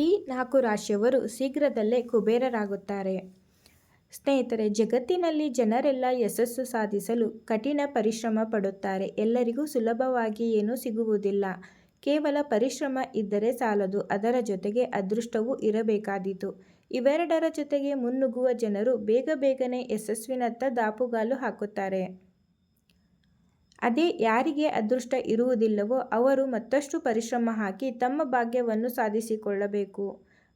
ಈ ನಾಲ್ಕು ರಾಶಿಯವರು ಶೀಘ್ರದಲ್ಲೇ ಕುಬೇರರಾಗುತ್ತಾರೆ. ಸ್ನೇಹಿತರೆ, ಜಗತ್ತಿನಲ್ಲಿ ಜನರೆಲ್ಲ ಯಶಸ್ಸು ಸಾಧಿಸಲು ಕಠಿಣ ಪರಿಶ್ರಮ ಪಡುತ್ತಾರೆ. ಎಲ್ಲರಿಗೂ ಸುಲಭವಾಗಿ ಏನೂ ಸಿಗುವುದಿಲ್ಲ. ಕೇವಲ ಪರಿಶ್ರಮ ಇದ್ದರೆ ಸಾಲದು. ಅದರ ಜೊತೆಗೆ ಅದೃಷ್ಟವೂ ಇರಬೇಕಾದೀತು. ಇವೆರಡರ ಜೊತೆಗೆ ಮುನ್ನುಗ್ಗುವ ಜನರು ಬೇಗ ಬೇಗನೆ ಯಶಸ್ವಿನತ್ತ ದಾಪುಗಾಲು ಹಾಕುತ್ತಾರೆ. ಅದೇ ಯಾರಿಗೆ ಅದೃಷ್ಟ ಇರುವುದಿಲ್ಲವೋ ಅವರು ಮತ್ತಷ್ಟು ಪರಿಶ್ರಮ ಹಾಕಿ ತಮ್ಮ ಭಾಗ್ಯವನ್ನು ಸಾಧಿಸಿಕೊಳ್ಳಬೇಕು.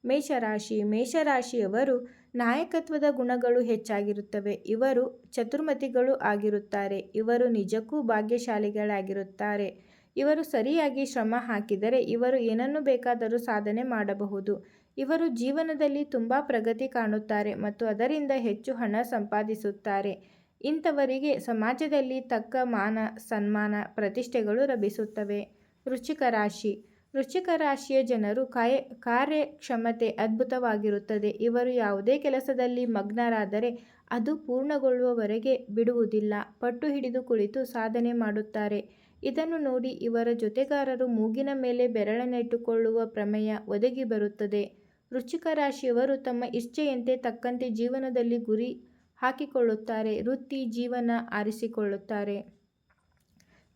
ಮೇಷರಾಶಿ. ಮೇಷರಾಶಿಯವರು ನಾಯಕತ್ವದ ಗುಣಗಳು ಹೆಚ್ಚಾಗಿರುತ್ತವೆ. ಇವರು ಚತುರ್ಮತಿಗಳು ಆಗಿರುತ್ತಾರೆ. ಇವರು ನಿಜಕ್ಕೂ ಭಾಗ್ಯಶಾಲಿಗಳಾಗಿರುತ್ತಾರೆ. ಇವರು ಸರಿಯಾಗಿ ಶ್ರಮ ಹಾಕಿದರೆ ಇವರು ಏನನ್ನು ಬೇಕಾದರೂ ಸಾಧನೆ ಮಾಡಬಹುದು. ಇವರು ಜೀವನದಲ್ಲಿ ತುಂಬ ಪ್ರಗತಿ ಕಾಣುತ್ತಾರೆ ಮತ್ತು ಅದರಿಂದ ಹೆಚ್ಚು ಹಣ ಸಂಪಾದಿಸುತ್ತಾರೆ. ಇಂಥವರಿಗೆ ಸಮಾಜದಲ್ಲಿ ತಕ್ಕ ಮಾನ, ಸನ್ಮಾನ, ಪ್ರತಿಷ್ಠೆಗಳು ಲಭಿಸುತ್ತವೆ. ವೃಶ್ಚಿಕ ರಾಶಿ. ವೃಶ್ಚಿಕ ರಾಶಿಯ ಜನರು ಕಾಯ, ಕಾರ್ಯಕ್ಷಮತೆ ಅದ್ಭುತವಾಗಿರುತ್ತದೆ. ಇವರು ಯಾವುದೇ ಕೆಲಸದಲ್ಲಿ ಮಗ್ನರಾದರೆ ಅದು ಪೂರ್ಣಗೊಳ್ಳುವವರೆಗೆ ಬಿಡುವುದಿಲ್ಲ. ಪಟ್ಟು ಹಿಡಿದು ಕುಳಿತು ಸಾಧನೆ ಮಾಡುತ್ತಾರೆ. ಇದನ್ನು ನೋಡಿ ಇವರ ಜೊತೆಗಾರರು ಮೂಗಿನ ಮೇಲೆ ಬೆರಳನ್ನಿಟ್ಟುಕೊಳ್ಳುವ ಪ್ರಮೇಯ ಒದಗಿ ಬರುತ್ತದೆ. ವೃಶ್ಚಿಕ ರಾಶಿಯವರು ತಮ್ಮ ಇಚ್ಛೆಯಂತೆ ತಕ್ಕಂತೆ ಜೀವನದಲ್ಲಿ ಗುರಿ ಹಾಕಿಕೊಳ್ಳುತ್ತಾರೆ, ವೃತ್ತಿ ಜೀವನ ಆರಿಸಿಕೊಳ್ಳುತ್ತಾರೆ.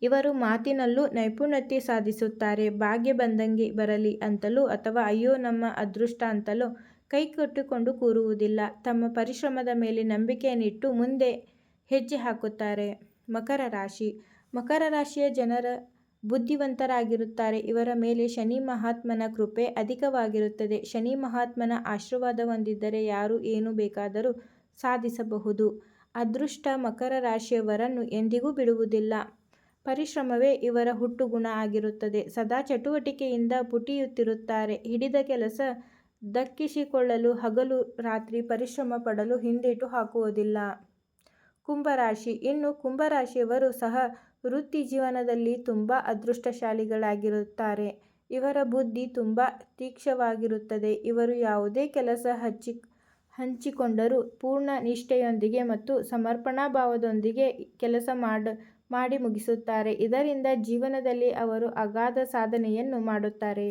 ಇವರು ಮಾತಿನಲ್ಲೂ ನೈಪುಣ್ಯತೆ ಸಾಧಿಸುತ್ತಾರೆ, ಭಾಗ್ಯ ಬಂದಂಗೆ ಬರಲಿ ಅಂತಲೂ ಅಥವಾ ಅಯ್ಯೋ ನಮ್ಮ ಅದೃಷ್ಟ ಅಂತಲೋ ಕೈ ಕಟ್ಟಿಕೊಂಡು ಕೂರುವುದಿಲ್ಲ. ತಮ್ಮ ಪರಿಶ್ರಮದ ಮೇಲೆ ನಂಬಿಕೆಯನ್ನಿಟ್ಟು ಮುಂದೆ ಹೆಜ್ಜೆ ಹಾಕುತ್ತಾರೆ. ಮಕರ ರಾಶಿ. ಮಕರ ರಾಶಿಯ ಜನರ ಬುದ್ಧಿವಂತರಾಗಿರುತ್ತಾರೆ. ಇವರ ಮೇಲೆ ಶನಿ ಮಹಾತ್ಮನ ಕೃಪೆ ಅಧಿಕವಾಗಿರುತ್ತದೆ. ಶನಿ ಮಹಾತ್ಮನ ಆಶೀರ್ವಾದ ಹೊಂದಿದ್ದರೆ ಯಾರು ಏನು ಬೇಕಾದರೂ ಸಾಧಿಸಬಹುದು. ಅದೃಷ್ಟ ಮಕರ ರಾಶಿಯವರನ್ನು ಎಂದಿಗೂ ಬಿಡುವುದಿಲ್ಲ. ಪರಿಶ್ರಮವೇ ಇವರ ಹುಟ್ಟುಗುಣ ಆಗಿರುತ್ತದೆ. ಸದಾ ಚಟುವಟಿಕೆಯಿಂದ ಪುಟಿಯುತ್ತಿರುತ್ತಾರೆ. ಹಿಡಿದ ಕೆಲಸ ದಕ್ಕಿಸಿಕೊಳ್ಳಲು, ಹಗಲು ರಾತ್ರಿ ಪರಿಶ್ರಮ ಪಡಲು ಹಿಂದೇಟು ಹಾಕುವುದಿಲ್ಲ. ಕುಂಭರಾಶಿ. ಇನ್ನು ಕುಂಭರಾಶಿಯವರು ಸಹ ವೃತ್ತಿ ಜೀವನದಲ್ಲಿ ತುಂಬ ಅದೃಷ್ಟಶಾಲಿಗಳಾಗಿರುತ್ತಾರೆ. ಇವರ ಬುದ್ಧಿ ತುಂಬ ತೀಕ್ಷವಾಗಿರುತ್ತದೆ ಇವರು ಯಾವುದೇ ಕೆಲಸ ಹಚ್ಚಿ ಹಂಚಿಕೊಂಡರೂ. ಪೂರ್ಣ ನಿಷ್ಠೆಯೊಂದಿಗೆ ಮತ್ತು ಸಮರ್ಪಣಾ ಭಾವದೊಂದಿಗೆ ಕೆಲಸ ಮಾಡ, ಮಾಡಿ ಮುಗಿಸುತ್ತಾರೆ. ಇದರಿಂದ ಜೀವನದಲ್ಲಿ ಅವರು ಅಗಾಧ ಸಾಧನೆಯನ್ನು ಮಾಡುತ್ತಾರೆ.